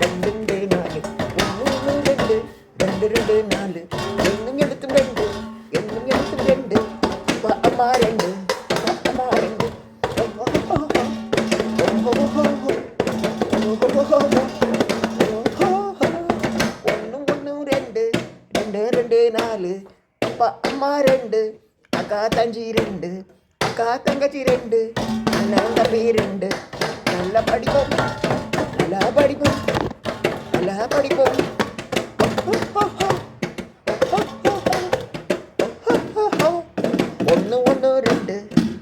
രണ്ടുണ്ട് നാല്. ഒന്ന് രണ്ട്. രണ്ട് രണ്ട് നാല്. എന്നും എടുത്തും രണ്ട്. എന്നും എടുത്തും രണ്ട്. അമ്മ രണ്ട്. അമ്മ രണ്ട്. ഒന്നും ഒന്നും രണ്ട്. രണ്ട് രണ്ട് നാല്. അമ്മ രണ്ട്. അക്കാ തഞ്ചി രണ്ട്. അക്കാ തങ്കച്ചി രണ്ട്. അണ്ണൻ തമ്പി രണ്ട്. നല്ല പഠിപ്പം. നല്ല പഠിപ്പം. നല്ല പഠിക്കും ഒന്ന് ഒന്ന് രണ്ട്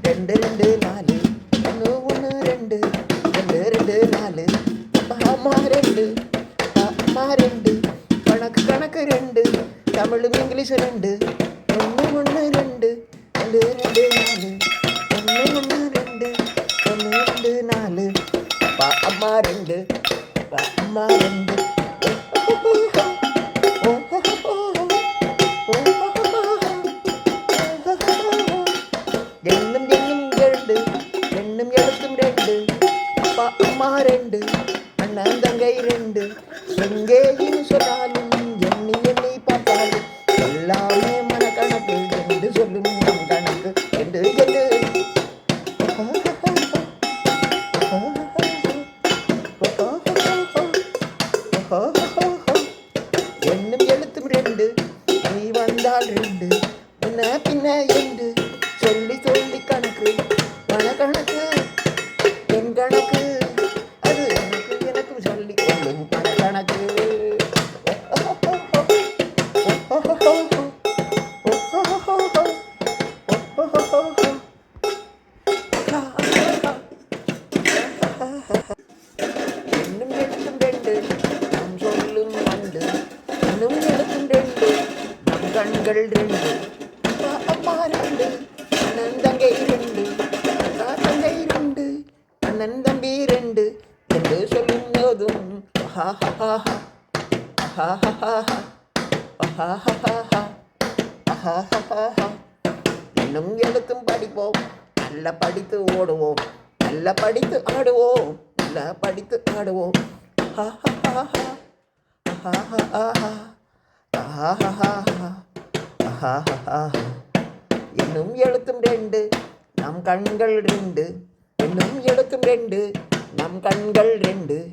രണ്ട് രണ്ട് നാല്. ഒന്ന് ഒന്ന് രണ്ട് രണ്ട് രണ്ട് നാല്. അമ്മ രണ്ട് രണ്ട്. കണക്ക് കണക്ക് രണ്ട് തമിഴും ഇംഗ്ലീഷ് രണ്ട്. ഒന്ന് ഒന്ന് രണ്ട് രണ്ട് രണ്ട് നാല്. ഒന്ന് ഒന്ന് രണ്ട് ഒന്ന് രണ്ട് നാല്. അമ്മ രണ്ട് അമ്മ രണ്ട്. ரெண்டு ரெண்டும் எழுத்தும் ரெண்டு. அப்பா அம்மா ரெண்டு அண்ணன் தங்கை ரெண்டு. எங்கேயும் சொன்னாலும் எண்ணி எண்ணி பார்த்தாலும் எல்லாமே மன கணக்கு என்று சொல்லும் கணக்கு. என்று என்று. என்னும் எழுத்தும் ரெண்டு. நீ வந்தால் ரெண்டு. பின்ன பின்ன என்று. சொல்லி சொல்லி கொள்ளும் கணக்கு இன்னும் எழுத்தும் ரெண்டு நாம் சொல்லும் அண்டு இன்னும் எழுத்தும் ரெண்டு நம் கண்கள் ரெண்டு அப்பா அம்மா ரெண்டு அண்ணன் இன்னும் எழுத்தும் படிப்போம். நல்ல படித்து ஓடுவோம். நல்ல படித்து ஆடுவோம். நல்ல படித்து ஆடுவோம். இன்னும் எழுத்தும் ரெண்டு நம் கண்கள் ரெண்டு. இன்னும் எழுத்தும் ரெண்டு நம் கண்கள் ரெண்டு.